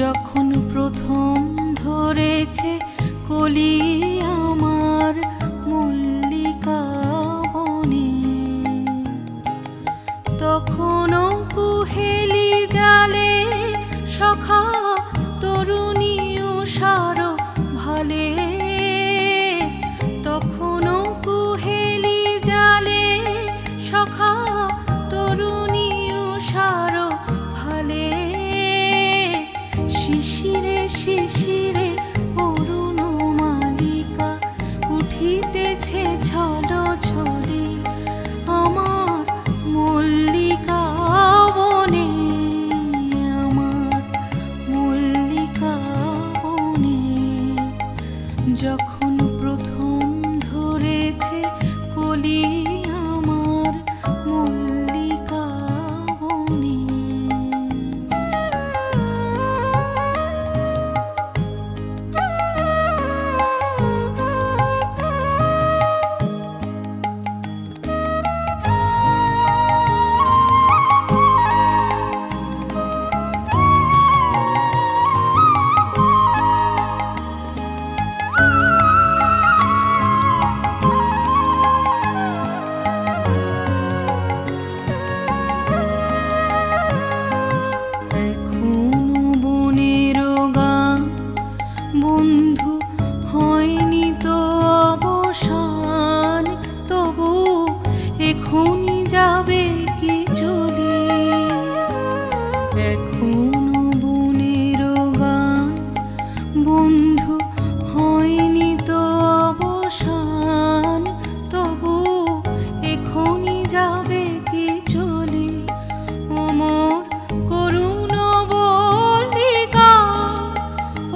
যখন কলি এখনও বনের গান বন্ধু হয়নি তো অবসান। তবু এখনই যাবে কি চলে? অমর করুণ বলিকা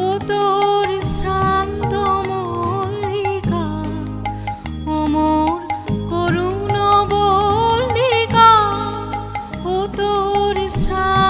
ও তোর শ্রান্ত মল্লিকা। অমর করুণ বলিকা ও তোর শ্রান্ত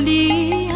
里。